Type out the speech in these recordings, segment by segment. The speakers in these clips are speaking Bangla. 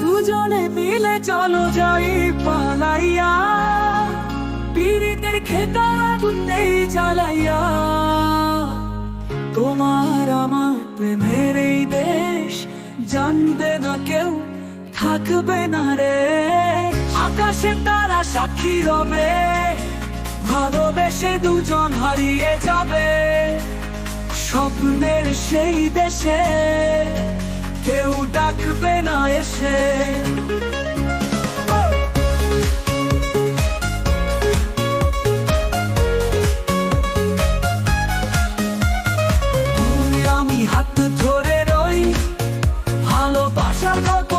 দুজনে মিলে চলো যাই পালাইয়া। পীড়িতের খেতা আগুনেই জ্বালাইয়া। তোমার আমার প্রেমের এই দেশ, জানবে না কেউ, থাকবে না রে। আকাশে তারা সাক্ষী রবে। ভালোবেসে দুজন হারিয়ে যাবে। স্বপ্নের সেই দেশে কেউ ডাকবে না এসে। আমি হাত ধরে রই ভালোবাসার গল্প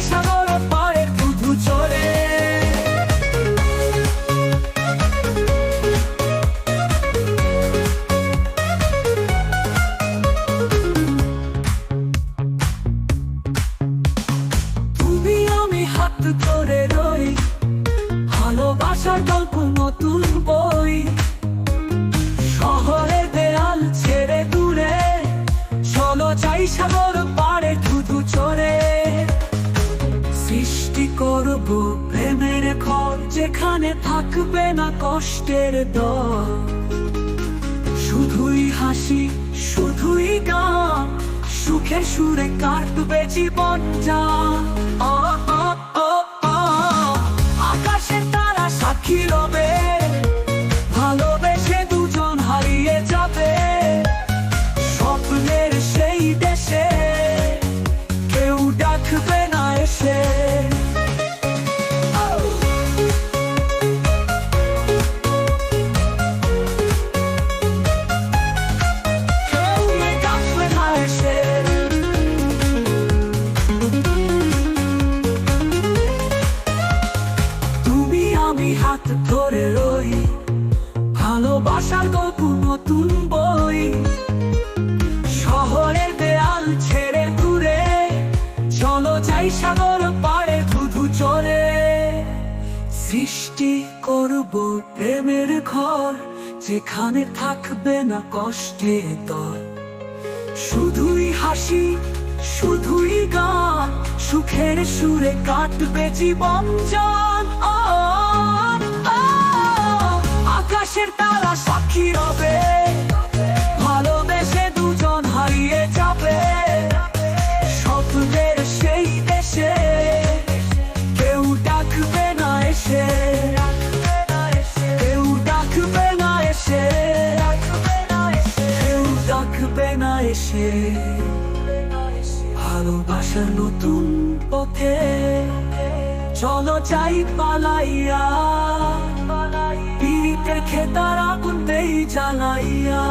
সাগর আমি হাত ধরে রই ভালোবাসার সৃষ্টি করব প্রেমের ঘর যেখানে থাকবে না কষ্টের দল। শুধুই হাসি, শুধুই গান, সুখে সুরে কাটবে জীবন যা। আকাশে তারা সাক্ষী রবে। ভালোবাসার গল্প নতুন বই। শহরের দেয়াল ছেড়ে দূরে, চলো যাই সাগর পাড়ে ধুধু চলে সৃষ্টি করব প্রেমের ঘর, যেখানে থাকবে না কষ্টে তর শুধুই হাসি, শুধুই গান, সুখের সুরে কাটবে জীবন যান আকাশের তারা সাক্ষী রবে ভালোবেসে দুজন হারিয়ে যাবে। স্বপ্নের সেই দেশে কেউ ডাকবে না এসে। কেউ ডাকবে না এসে। কেউ ডাকবে না এসে। ভালোবাসার নতুন পথে। চলো চাই পালাইয়া। পীড়িতের খেতার আগুনতেই জ্বালাইয়া